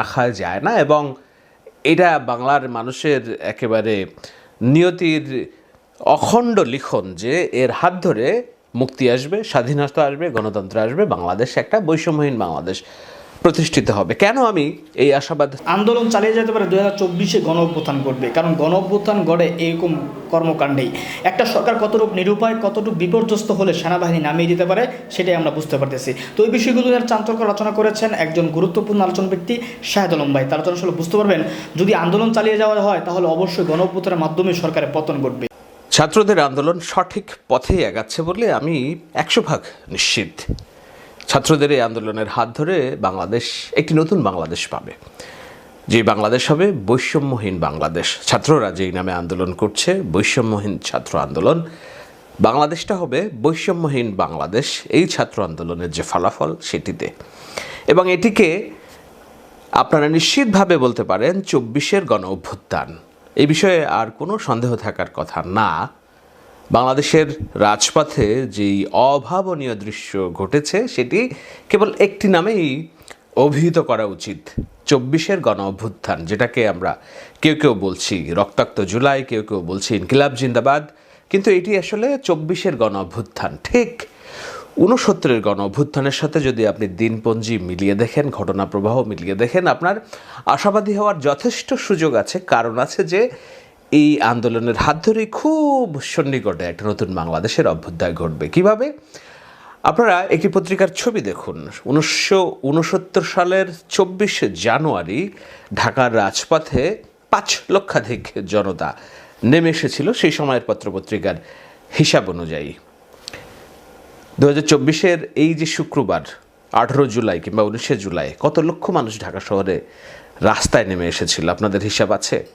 রাখা যায় না এবং এটা বাংলার মানুষের একেবারে নিয়তির অখণ্ড লিখন যে এর হাত ধরে মুক্তি আসবে, স্বাধীনতা আসবে, গণতন্ত্র আসবে, বাংলাদেশ একটা বৈষম্যহীন বাংলাদেশ। প্রতিষ্ঠিত হবে। কেন আমি এই আশাবাদ? আন্দোলন চালিয়ে যেতে পারে দু হাজার চব্বিশে গণ অভ্যুত্থান ঘটবে কারণ গণ অভ্যুত্থান গড়ে এরকম কর্মকাণ্ডেই একটা সরকার কতটুকু নিরুপায় কতটুকু বিপর্যস্ত হলে সেনাবাহিনী নামিয়ে দিতে পারে সেটাই আমরা বুঝতে পারতেছি। তো এই বিষয়গুলো এর চাঞ্চল্য রচনা করেছেন একজন গুরুত্বপূর্ণ আলোচনা ব্যক্তি শাহেদ আলম ভাই। তার আলোচনা আসলে বুঝতে পারবেন যদি আন্দোলন চালিয়ে যাওয়া হয় তাহলে অবশ্যই গণ অভ্যুত্থানের মাধ্যমে সরকারের পতন ঘটবে। ছাত্রদের আন্দোলন সঠিক পথেই এগাচ্ছে বলে আমি একশো ভাগ নিশ্চিত। ছাত্রদের এই আন্দোলনের হাত ধরে বাংলাদেশ, একটি নতুন বাংলাদেশ পাবে। যে বাংলাদেশ হবে বৈষম্যহীন বাংলাদেশ। ছাত্ররা যেই নামে আন্দোলন করছে, বৈষম্যহীন ছাত্র আন্দোলন, বাংলাদেশটা হবে বৈষম্যহীন বাংলাদেশ। এই ছাত্র আন্দোলনের যে ফলাফল, সেটিতে। এবং এটিকে আপনারা নিশ্চিতভাবে বলতে পারেন, চব্বিশের গণ অভ্যুত্থান এই বিষয়ে আর কোনো সন্দেহ থাকার কথা না। বাংলাদেশের রাজপথে যেই অভাবনীয় দৃশ্য ঘটেছে, সেটি কেবল একটি নামেই অভিহিত করা উচিত। চব্বিশের গণ অভ্যুত্থান, যেটাকে আমরা কেউ কেউ বলছি রক্তাক্ত জুলাই, কেউ কেউ বলছি ইনকিলাব, জিন্দাবাদ। কিন্তু এটি আসলে চব্বিশের গণ অভ্যুত্থান। ঠিক ঊনসত্তরের গণ অভ্যুত্থানের সাথে যদি আপনি দিনপঞ্জি মিলিয়ে দেখেন ঘটনা প্রবাহ মিলিয়ে দেখেন, আপনার আশাবাদী হওয়ার যথেষ্ট সুযোগ আছে। কারণ আছে যে এই আন্দোলনের হাত ধরেই খুব সন্নিকটে একটা নতুন বাংলাদেশের অভ্যুদয় ঘটবে। কীভাবে? আপনারা একটি পত্রিকার ছবি দেখুন। উনিশশো উনসত্তর সালের চব্বিশে জানুয়ারি ঢাকার রাজপথে পাঁচ লক্ষাধিক জনতা নেমে এসেছিল। সেই সময়ের পত্রপত্রিকার হিসাব অনুযায়ী। দু হাজার চব্বিশের এই যে শুক্রবার, আঠেরো জুলাই কিংবা উনিশে জুলাই, কত লক্ষ মানুষ ঢাকা শহরে রাস্তায় নেমে এসেছিল। আপনাদের হিসাব আছে?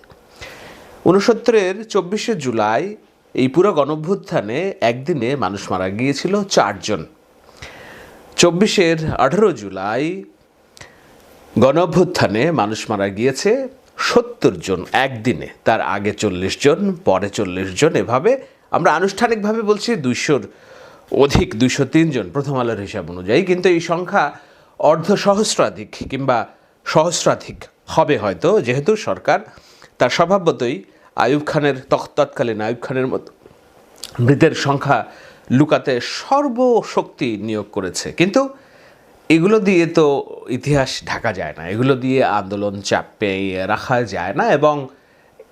উনসত্তরের চব্বিশে জুলাই এই পুরো গণভ্যুত্থানে একদিনে মানুষ মারা গিয়েছিল চারজন। চব্বিশের আঠেরো জুলাই গণঅভ্যুত্থানে মানুষ মারা গিয়েছে সত্তর জন একদিনে। তার আগে চল্লিশ জন পরে চল্লিশ জন এভাবে। আমরা আনুষ্ঠানিকভাবে বলছি দুইশোর অধিক, দুইশো জন প্রথম আলোর হিসাব অনুযায়ী। কিন্তু এই সংখ্যা অর্ধ সহস্রাধিক কিংবা সহস্রাধিক হবে হয়তো, যেহেতু সরকার তার স্বভাবতই আয়ুব খানের তৎ- তৎকালীন আয়ুব খানের মতো। মৃতের সংখ্যা লুকাতে সর্বশক্তি নিয়োগ করেছে। কিন্তু এগুলো দিয়ে তো ইতিহাস ঢাকা যায় না। এগুলো দিয়ে আন্দোলন চাপে রাখা যায় না এবং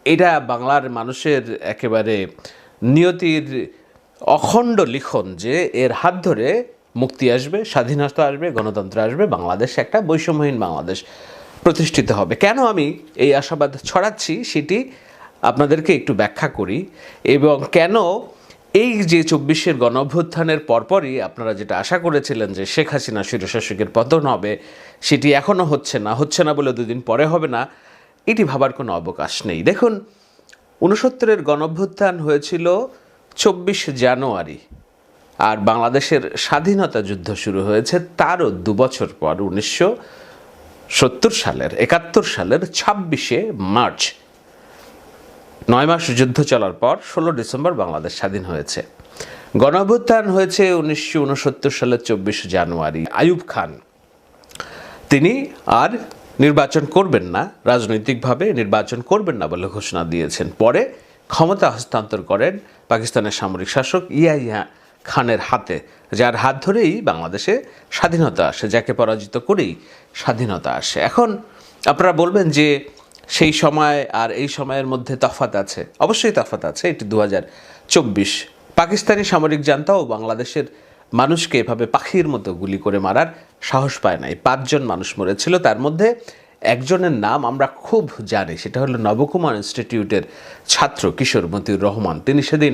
এটা বাংলার মানুষের একেবারে নিয়তির অখণ্ড লিখন যে এর হাত ধরে মুক্তি আসবে, স্বাধীনতা আসবে, গণতন্ত্র আসবে, বাংলাদেশ একটা বৈষম্যহীন বাংলাদেশ। প্রতিষ্ঠিত হবে। কেন আমি এই আশাবাদ ছড়াচ্ছি সেটি আপনাদেরকে একটু ব্যাখ্যা করি এবং কেন এই যে চব্বিশের গণ অভ্যুত্থানের পরপরই আপনারা যেটা আশা করেছিলেন যে শেখ হাসিনা স্বৈরশাসকের পতন হবে, সেটি এখনও হচ্ছে না হচ্ছে না বলে দুদিন পরে হবে না, এটি ভাবার কোনো অবকাশ নেই। দেখুন, ঊনসত্তরের গণ অভ্যুত্থান হয়েছিল চব্বিশ জানুয়ারি আর বাংলাদেশের স্বাধীনতা যুদ্ধ শুরু হয়েছে তারও দুবছর পর, উনিশশো সত্তর সালের, একাত্তর সালের ছাব্বিশে মার্চ। নয় মাস যুদ্ধ চলার পর ষোলো ডিসেম্বর বাংলাদেশ স্বাধীন হয়েছে। গণঅভ্যুত্থান হয়েছে উনিশশো উনসত্তর সালের চব্বিশে জানুয়ারি আয়ুব খান। তিনি আর নির্বাচন করবেন না, রাজনৈতিকভাবে নির্বাচন করবেন না বলে ঘোষণা দিয়েছেন। পরে ক্ষমতা হস্তান্তর করেন পাকিস্তানের সামরিক শাসক ইয়াহিয়া খানের হাতে। যার হাত ধরেই বাংলাদেশে স্বাধীনতা আসে, যাকে পরাজিত করেই স্বাধীনতা আসে। এখন আপনারা বলবেন যে সেই সময় আর এই সময়ের মধ্যে তফাত আছে। অবশ্যই তফাত আছে, এটি দু চব্বিশ। পাকিস্তানি সামরিক জান্তাও বাংলাদেশের মানুষকে এভাবে পাখির মতো গুলি করে মারার সাহস পায় নাই। পাঁচজন মানুষ মরেছিল, তার মধ্যে একজনের নাম আমরা খুব জানি, সেটা হলো নবকুমার ইনস্টিটিউটের ছাত্র কিশোর মতিউর রহমান। তিনি সেদিন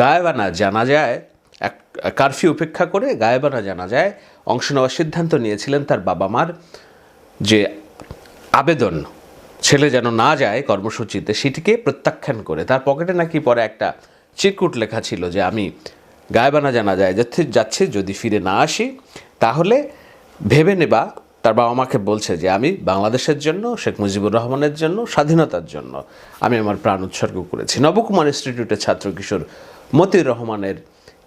গায়েবানা জানা যায় এক কারফিউ উপেক্ষা করে গায়েবানা জানা যায়, অংশ নেওয়ার সিদ্ধান্ত নিয়েছিলেন তার বাবা মার যে আবেদন, ছেলে যেন না যায় কর্মসূচিতে সেটিকে প্রত্যাখ্যান করে। তার পকেটে নাকি পরে একটা চিরকুট লেখা ছিল যে, আমি গায়েবানা জানা যায়, যাচ্ছে যাচ্ছে, যদি ফিরে না আসি, তাহলে ভেবে নেবা। তার বাবা মাকে বলছে যে, আমি বাংলাদেশের জন্য, শেখ মুজিবুর রহমানের জন্য, স্বাধীনতার জন্য, আমি আমার প্রাণ উৎসর্গ করেছি। নবকুমার ইনস্টিটিউটের ছাত্র কিশোর মতিউর রহমানের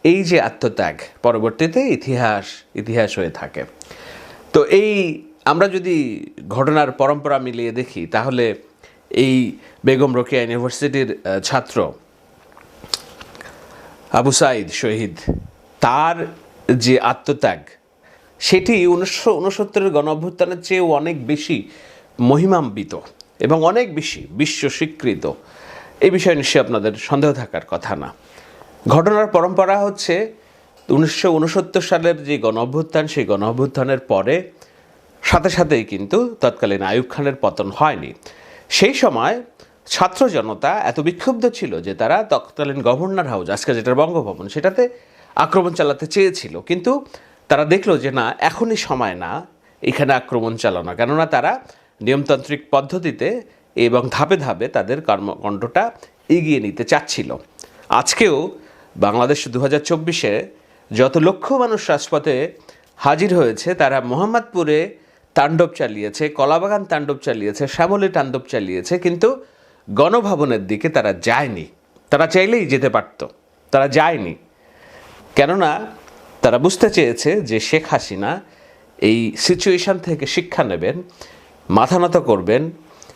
এই যে আত্মত্যাগ পরবর্তীতে ইতিহাস ইতিহাস হয়ে থাকে। তো এই আমরা যদি ঘটনার পরম্পরা মিলিয়ে দেখি, তাহলে এই বেগম রোকেয়া ইউনিভার্সিটির ছাত্র আবু সাইদ শহীদ, তার যে আত্মত্যাগ, সেটি উনিশশো উনসত্তরের গণ অভ্যুত্থানের চেয়েও অনেক বেশি মহিমাম্বিত এবং অনেক বেশি বিশ্ব স্বীকৃত এই বিষয়ে নিশ্চয়ই আপনাদের সন্দেহ থাকার কথা না। ঘটনার পরম্পরা হচ্ছে উনিশশো উনসত্তর সালের যে গণ অভ্যুত্থান, সেই গণ অভ্যুত্থানের পরে সাথে সাথেই কিন্তু তৎকালীন আয়ুব খানের পতন হয়নি। সেই সময় ছাত্র জনতা এত বিক্ষুব্ধ ছিল যে তারা তৎকালীন গভর্নর হাউস, আজকে যেটা বঙ্গভবন, সেটাতে আক্রমণ চালাতে চেয়েছিল। কিন্তু তারা দেখল যে না, এখনই সময় না এখানে আক্রমণ চালানো। কেননা তারা নিয়মতান্ত্রিক পদ্ধতিতে এবং ধাপে ধাপে তাদের কর্মকাণ্ডটা এগিয়ে নিতে চাচ্ছিল। আজকেও বাংলাদেশ দু হাজার চব্বিশে যত লক্ষ মানুষ রাজপথে হাজির হয়েছে, তারা মোহাম্মদপুরে তাণ্ডব চালিয়েছে, কলাবাগান তাণ্ডব চালিয়েছে, শ্যামলী তাণ্ডব চালিয়েছে, কিন্তু গণভবনের দিকে তারা যায়নি। তারা চাইলেই যেতে পারত, তারা যায়নি। কেননা তারা বুঝতে চেয়েছে যে শেখ হাসিনা এই সিচুয়েশন থেকে শিক্ষা নেবেন, মাথা নত করবেন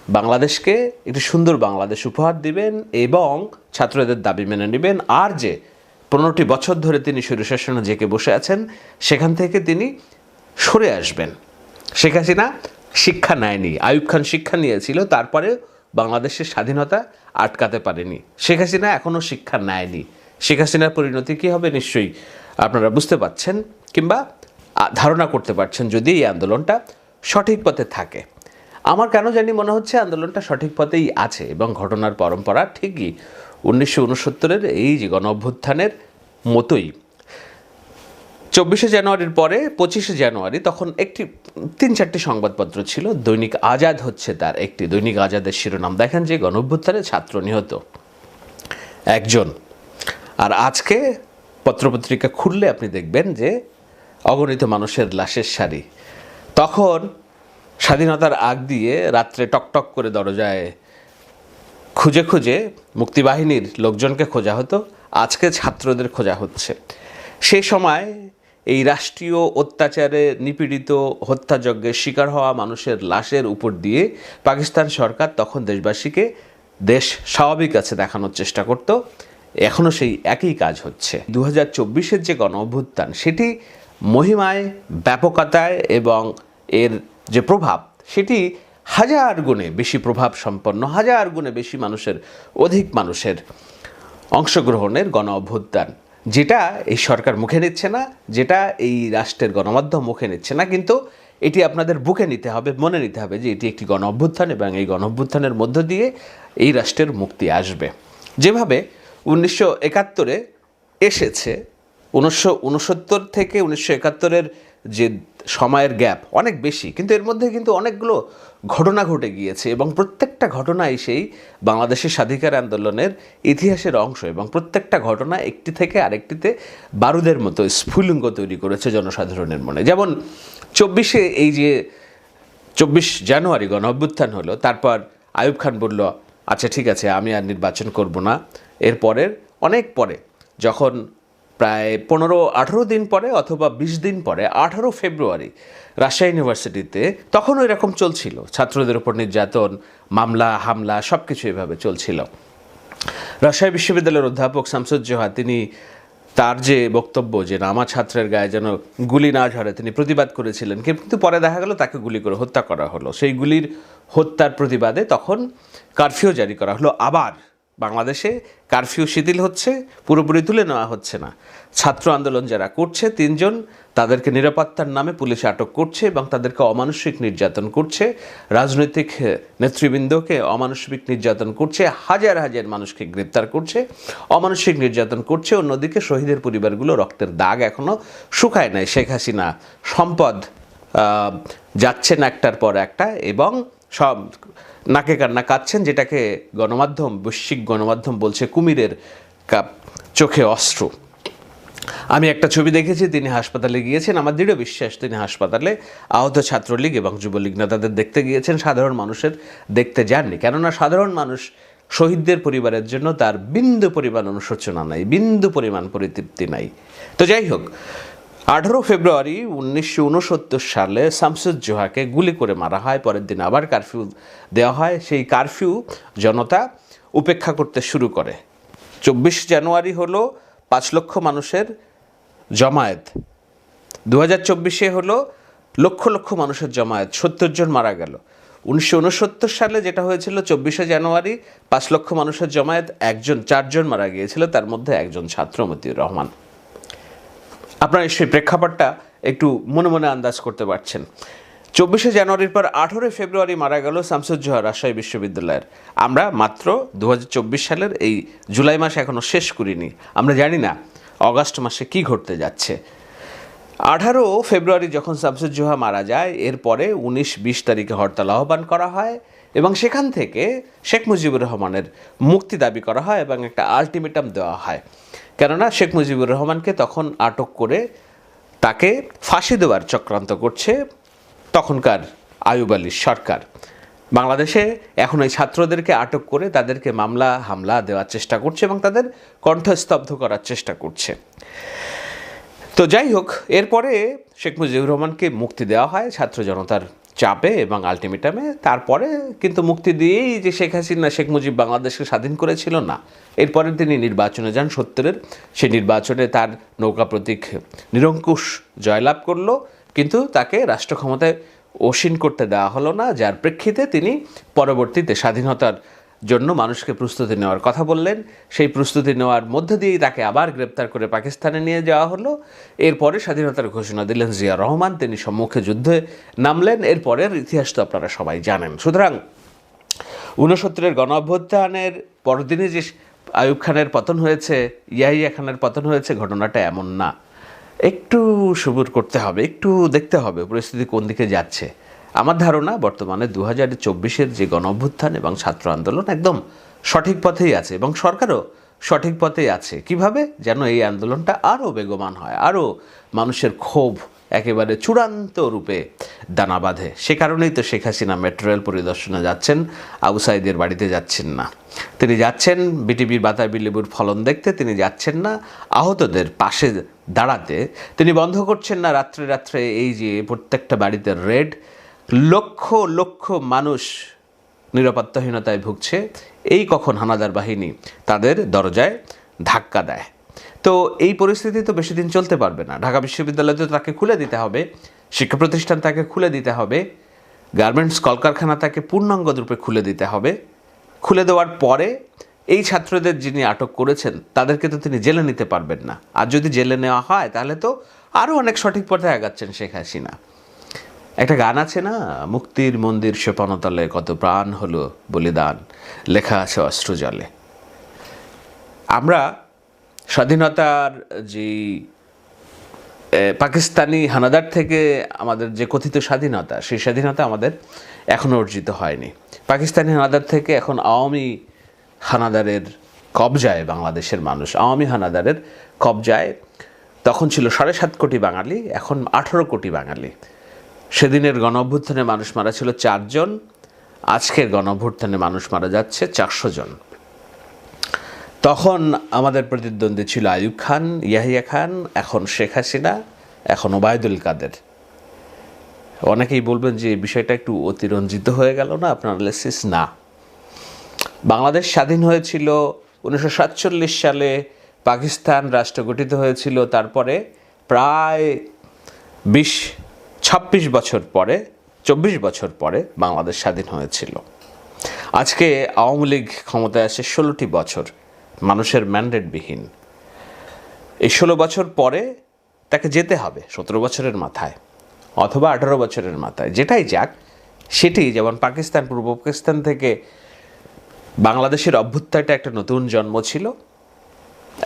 বাংলাদেশকে একটি সুন্দর বাংলাদেশ উপহার দিবেন এবং ছাত্রদের দাবি মেনে নেবেন। আর যে পনেরোটি বছর ধরে তিনি স্বৈরশাসনে জেকে বসে আছেন, সেখান থেকে তিনি সরে আসবেন। শেখ হাসিনা শিক্ষা নেয়নি আয়ুব খান শিক্ষা নিয়েছিল, তারপরে বাংলাদেশের স্বাধীনতা আটকাতে পারেনি। শেখ হাসিনা এখনও শিক্ষা নেয়নি। শেখ হাসিনার পরিণতি কী হবে নিশ্চয়ই আপনারা বুঝতে পাচ্ছেন কিংবা ধারণা করতে পারছেন যদি এই আন্দোলনটা সঠিক পথে থাকে। আমার কেন জানি মনে হচ্ছে আন্দোলনটা সঠিক পথেই আছে এবং ঘটনার পরম্পরা ঠিকই উনিশশো উনসত্তরের এই যে গণ অভ্যুত্থানের মতোই। চব্বিশে জানুয়ারির পরে পঁচিশে জানুয়ারি তখন একটি, তিন চারটি সংবাদপত্র ছিল, দৈনিক আজাদ হচ্ছে তার একটি। দৈনিক আজাদের শিরোনাম দেখেন যে গণঅভ্যুত্থানে ছাত্র নিহত একজন। আর আজকে পত্রপত্রিকা খুললে আপনি দেখবেন যে অগণিত মানুষের লাশের সারি। তখন স্বাধীনতার আগ দিয়ে রাত্রে টকটক করে দরজায় খুঁজে খুঁজে মুক্তিবাহিনীর লোকজনকে খোঁজা হতো, আজকে ছাত্রদের খোঁজা হচ্ছে। সেই সময় এই রাষ্ট্রীয় অত্যাচারে নিপীড়িত, হত্যাযজ্ঞের শিকার হওয়া মানুষের লাশের উপর দিয়ে পাকিস্তান সরকার তখন দেশবাসীকে দেশ স্বাভাবিক আছে দেখানোর চেষ্টা করত। এখনও সেই একই কাজ হচ্ছে। দু হাজার যে গণ অভ্যুত্থান সেটি মহিমায়, ব্যাপকতায় এবং এর যে প্রভাব, সেটি হাজার গুণে বেশি প্রভাব সম্পন্ন হাজার গুণে বেশি মানুষের, অধিক মানুষের অংশগ্রহণের গণ অভ্যুত্থান। যেটা এই সরকার মুখে নিচ্ছে না, যেটা এই রাষ্ট্রের গণমাধ্যম মুখে নিচ্ছে না, কিন্তু এটি আপনাদের বুকে নিতে হবে, মনে নিতে হবে যে এটি একটি গণ অভ্যুত্থান এবং এই গণ অভ্যুত্থানের মধ্য দিয়ে এই রাষ্ট্রের মুক্তি আসবে। যেভাবে উনিশশো একাত্তরে এসেছে, উনিশশো উনসত্তর থেকে উনিশশো একাত্তরের যে সময়ের গ্যাপ অনেক বেশি, কিন্তু এর মধ্যে কিন্তু অনেকগুলো ঘটনা ঘটে গিয়েছে এবং প্রত্যেকটা ঘটনাই সেই বাংলাদেশের স্বাধিকার আন্দোলনের ইতিহাসের অংশ এবং প্রত্যেকটা ঘটনা একটি থেকে আরেকটিতে বারুদের মতো স্ফুলিঙ্গ তৈরি করেছে জনসাধারণের মনে। যেমন চব্বিশে এই যে চব্বিশ জানুয়ারি গণ অভ্যুত্থান হলো, তারপর আয়ুব খান বলল আচ্ছা ঠিক আছে, আমি আর নির্বাচন করব না। এরপরের অনেক পরে, যখন প্রায় পনেরো, আঠেরো দিন পরে অথবা বিশ দিন পরে, আঠারো ফেব্রুয়ারি, রাজশাহী ইউনিভার্সিটিতে তখনও এরকম চলছিল। ছাত্রদের উপর নির্যাতন, মামলা, হামলা সব কিছু এভাবে চলছিল। রাজশাহী বিশ্ববিদ্যালয়ের অধ্যাপক শামসুজ্জোহা, তিনি তার যে বক্তব্য যে না আমার ছাত্রের গায়ে যেন গুলি না ঝরে, তিনি প্রতিবাদ করেছিলেন। কিন্তু পরে দেখা গেল তাকে গুলি করে হত্যা করা হলো। সেই গুলির হত্যার প্রতিবাদে তখন কারফিউ জারি করা হলো। আবার বাংলাদেশে কারফিউ শিথিল হচ্ছে, পুরোপুরি তুলে নেওয়া হচ্ছে না। ছাত্র আন্দোলন যারা করছে, তিনজন তাদেরকে নিরাপত্তার নামে পুলিশ আটক করছে এবং তাদেরকে অমানসিক নির্যাতন করছে। রাজনৈতিক নেতৃবৃন্দকে অমানসিক নির্যাতন করছে, হাজার হাজার মানুষকে গ্রেপ্তার করছে, অমানসিক নির্যাতন করছে। অন্যদিকে শহীদের পরিবারগুলো রক্তের দাগ এখনও শুকায় নাই। শেখ হাসিনা সম্পদ যাচ্ছেন একটার পর একটা এবং সব নাকে কান্না কাচ্ছেন যেটাকে গণমাধ্যম, বৈশ্বিক গণমাধ্যম বলছে কুমিরের কাপ, চোখে অস্ত্র। আমি একটা ছবি দেখেছি, তিনি হাসপাতালে গিয়েছেন, আমার দৃঢ় বিশ্বাস, তিনি হাসপাতালে আহত ছাত্রলীগ এবং যুবলীগ নেতাদের দেখতে গিয়েছেন, সাধারণ মানুষের দেখতে যাননি। কেননা সাধারণ মানুষ শহীদদের পরিবারের জন্য তার বিন্দু পরিমাণ অনুশোচনা নাই, বিন্দু পরিমাণ পরিতৃপ্তি নাই। তো যাই হোক আঠারো ফেব্রুয়ারি উনিশশো উনসত্তর সালে শামসুজ্জোহাকে গুলি করে মারা হয়। পরের দিন আবার কারফিউ দেওয়া হয়। সেই কারফিউ জনতা উপেক্ষা করতে শুরু করে। চব্বিশ জানুয়ারি হলো পাঁচ লক্ষ মানুষের জমায়েত। দু হাজার চব্বিশে হলো লক্ষ লক্ষ মানুষের জমায়েত। সত্তর জন মারা গেল। উনিশশো উনসত্তর সালে যেটা হয়েছিল, চব্বিশে জানুয়ারি পাঁচ লক্ষ মানুষের জমায়েত, একজন, চারজন মারা গিয়েছিল। তার মধ্যে একজন ছাত্র মতিউর রহমান। আপনারা নিশ্চয়ই প্রেক্ষাপটটা একটু মনে মনে আন্দাজ করতে পারছেন। চব্বিশে জানুয়ারির পর আঠেরোই ফেব্রুয়ারি মারা গেল শামসুজ্জোহা রাজশাহী বিশ্ববিদ্যালয়ের। আমরা মাত্র দু হাজার চব্বিশ সালের এই জুলাই মাস এখনও শেষ করিনি। আমরা জানি না অগাস্ট মাসে কি ঘটতে যাচ্ছে। আঠারো ফেব্রুয়ারি যখন শামসুজ্জোহা মারা যায়, এরপরে উনিশ, বিশ তারিখে হরতাল আহ্বান করা হয়। এবং সেখান থেকে শেখ মুজিবুর রহমানের মুক্তি দাবি করা হয় এবং একটা আলটিমেটাম দেওয়া হয়। কেননা শেখ মুজিবুর রহমানকে তখন আটক করে তাকে ফাঁসি দেওয়ার চক্রান্ত করছে তখনকার আয়ুব সরকার। বাংলাদেশে এখন এই ছাত্রদেরকে আটক করে তাদেরকে মামলা, হামলা দেওয়ার চেষ্টা করছে এবং তাদের কণ্ঠস্তব্ধ করার চেষ্টা করছে। তো যাই হোক, এরপরে শেখ মুজিবুর রহমানকে মুক্তি দেওয়া হয়, ছাত্র জনতার চাপে এবং আলটিমেটামে তারপরে কিন্তু মুক্তি দিয়েই যে শেখ হাসিনা, শেখ মুজিব বাংলাদেশকে স্বাধীন করেছিল, না। এরপরে তিনি নির্বাচনে যান সত্তরের। সেই নির্বাচনে তার নৌকা প্রতীক নিরঙ্কুশ জয়লাভ করল। কিন্তু তাকে রাষ্ট্র ক্ষমতায় অসীন করতে দেওয়া হলো না। যার প্রেক্ষিতে তিনি পরবর্তীতে স্বাধীনতার জন্য মানুষকে প্রস্তুতি নেওয়ার কথা বললেন। সেই প্রস্তুতি নেওয়ার মধ্যে দিয়েই তাকে আবার গ্রেপ্তার করে পাকিস্তানে নিয়ে যাওয়া হলো। এরপরে স্বাধীনতার ঘোষণা দিলেন জিয়া রহমান, তিনি সম্মুখে যুদ্ধে নামলেন। এরপরের ইতিহাস তো আপনারা সবাই জানেন। সুতরাং ঊনসত্তরের গণ অভ্যুত্থানের পরদিনই যে আয়ুব খানের পতন হয়েছে, ইয়াহিয়া খানের পতন হয়েছে, ঘটনাটা এমন না। একটু সবুর করতে হবে, একটু দেখতে হবে, পরিস্থিতি কোন দিকে যাচ্ছে। আমার ধারণা বর্তমানে দু হাজার চব্বিশের যে গণ অভ্যুত্থান এবং ছাত্র আন্দোলন একদম সঠিক পথেই আছে এবং সরকারও সঠিক পথেই আছে। কীভাবে? যেন এই আন্দোলনটা আরও বেগবান হয়, আরও মানুষের ক্ষোভ একেবারে চূড়ান্ত রূপে দানা বাঁধে। সে কারণেই তো শেখ হাসিনা মেট্রো রেল পরিদর্শনে যাচ্ছেন, আবু সাইদের বাড়িতে যাচ্ছেন না। তিনি যাচ্ছেন বিটিভির বাতাবি লেবুর ফলন দেখতে, তিনি যাচ্ছেন না আহতদের পাশে দাঁড়াতে। তিনি বন্ধ করছেন না রাত্রে রাত্রে এই যে প্রত্যেকটা বাড়িতে রেড লক্ষ লক্ষ মানুষ নিরাপত্তাহীনতায় ভুগছে। এই কখন হানাদার বাহিনী তাদের দরজায় ধাক্কা দেয়। তো এই পরিস্থিতি তো বেশি দিন চলতে পারবে না। ঢাকা বিশ্ববিদ্যালয় তো তাকে খুলে দিতে হবে, শিক্ষা প্রতিষ্ঠান তাকে খুলে দিতে হবে, গার্মেন্টস কলকারখানা তাকে পূর্ণাঙ্গ রূপে খুলে দিতে হবে। খুলে দেওয়ার পরে এই ছাত্রদের যিনি আটক করেছেন, তাদেরকে তো তিনি জেলে নিতে পারবেন না। আর যদি জেলে নেওয়া হয়, তাহলে তো আরও অনেক সঠিক পথে আগাচ্ছেন শেখ হাসিনা। একটা গান আছে না? মুক্তির মন্দির সোপানতলে কত প্রাণ হলো বলিদান। লেখা আছে অস্ত্র জলে আমরা স্বাধীনতার যে পাকিস্তানি হানাদার থেকে আমাদের যে কথিত স্বাধীনতা, সেই স্বাধীনতা আমাদের এখনও অর্জিত হয়নি। পাকিস্তানি হানাদার থেকে এখন আওয়ামী হানাদারের কবজায় বাংলাদেশের মানুষ। আওয়ামী হানাদারের কবজায় তখন ছিল সাড়ে সাত কোটি বাঙালি, এখন আঠারো কোটি বাঙালি। সেদিনের গণ অভ্যুত্থানে মানুষ মারা ছিল চারজন, আজকের গণ অভ্যুত্থানে মানুষ মারা যাচ্ছে চারশো জন। তখন আমাদের প্রতিদ্বন্দ্বী ছিল আয়ুব খান, ইয়াহিয়া খান, এখন শেখ হাসিনা, এখন ওবায়দুল কাদের। অনেকেই বলবেন যে বিষয়টা একটু অতিরঞ্জিত হয়ে গেল না, আপনার অ্যানালিসিস না। বাংলাদেশ স্বাধীন হয়েছিল উনিশশো সাতচল্লিশ সালে, পাকিস্তান রাষ্ট্র গঠিত হয়েছিল, তারপরে প্রায় বিশ ছাব্বিশ বছর পরে, চব্বিশ বছর পরে বাংলাদেশ স্বাধীন হয়েছিল। আজকে আওয়ামী লীগ ক্ষমতায় আসে ষোলোটি বছর, মানুষের ম্যান্ডেটবিহীন এই ষোলো বছর পরে তাকে যেতে হবে সতেরো বছরের মাথায় অথবা আঠারো বছরের মাথায়। যেটাই যাক, সেটি যেমন পাকিস্তান, পূর্ব পাকিস্তান থেকে বাংলাদেশের অভ্যুত্থানটা একটা নতুন জন্ম ছিল।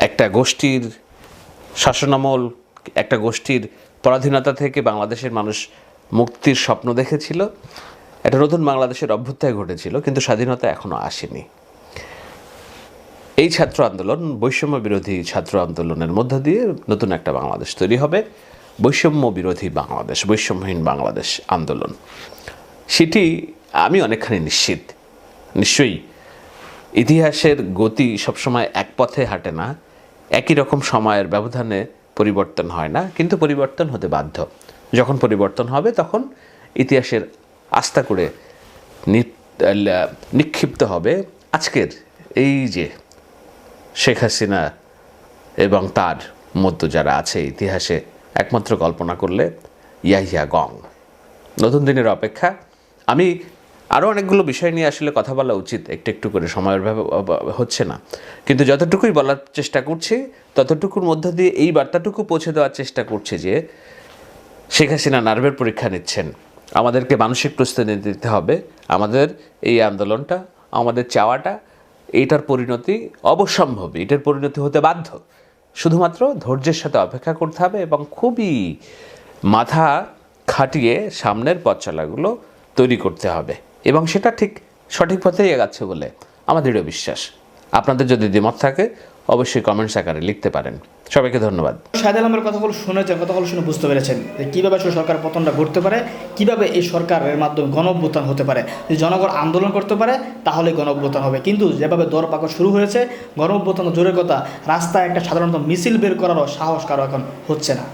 একটা গোষ্ঠীর শাসনামল, একটা গোষ্ঠীর পরাধীনতা থেকে বাংলাদেশের মানুষ মুক্তির স্বপ্ন দেখেছিল। একটা নতুন বাংলাদেশের অভ্যুত্থায় ঘটেছিল, কিন্তু স্বাধীনতা এখনও আসেনি। এই ছাত্র আন্দোলন বৈষম্য বিরোধী ছাত্র আন্দোলনের মধ্য দিয়ে নতুন একটা বাংলাদেশ তৈরি হবে। বৈষম্য বিরোধী বাংলাদেশ, বৈষম্যহীন বাংলাদেশ আন্দোলন। সেটি আমি অনেকখানি নিশ্চিত। নিশ্চয়ই ইতিহাসের গতি সবসময় এক পথে হাঁটে না। একই রকম সময়ের ব্যবধানে পরিবর্তন হয় না, কিন্তু পরিবর্তন হতে বাধ্য। যখন পরিবর্তন হবে, তখন ইতিহাসের আস্থা করে নিক্ষিপ্ত হবে আজকের এই যে শেখ হাসিনা এবং তার মধ্য যারা আছে ইতিহাসে একমাত্র কল্পনা করলে ইয়াহিয়া গং। নতুন দিনের অপেক্ষা। আমি আরও অনেকগুলো বিষয় নিয়ে আসলে কথা বলা উচিত, একটু একটু করে। সময়ের হচ্ছে না। কিন্তু যতটুকুই বলার চেষ্টা করছি, ততটুকুর মধ্য দিয়ে এই বার্তাটুকু পৌঁছে দেওয়ার চেষ্টা করছে যে, শেখ হাসিনা নার্ভের পরীক্ষা নিচ্ছেন। আমাদেরকে মানসিক প্রস্তুতি দিতে হবে। আমাদের এই আন্দোলনটা, আমাদের চাওয়াটা, এইটার পরিণতি অবসম্ভব এটার পরিণতি হতে বাধ্য। শুধুমাত্র ধৈর্যের সাথে অপেক্ষা করতে হবে এবং খুবই মাথা খাটিয়ে সামনের পথ চলাগুলো তৈরি করতে হবে। এবং সেটা ঠিক সঠিক পথেই এগাচ্ছে বলে আমার দৃঢ় বিশ্বাস। আপনাদের যদি দ্বিমত থাকে, অবশ্যই কমেন্টস আকারে লিখতে পারেন। সবাইকে ধন্যবাদ। শাহেদ আলমের কথাগুলো শুনেছেন কথাগুলো শুনে বুঝতে পেরেছেন যে কীভাবে আসলে সরকার পতনটা ঘটতে পারে, কীভাবে এই সরকারের মাধ্যমে গণ অভ্যুত্থান হতে পারে। যদি জনগণ আন্দোলন করতে পারে, তাহলে গণ অভ্যুত্থান হবে। কিন্তু যেভাবে দর পাকড় শুরু হয়েছে গণ অভ্যুত্থান জোরের কথা রাস্তায় একটা সাধারণত মিছিল বের করারও সাহস কারও এখন হচ্ছে না।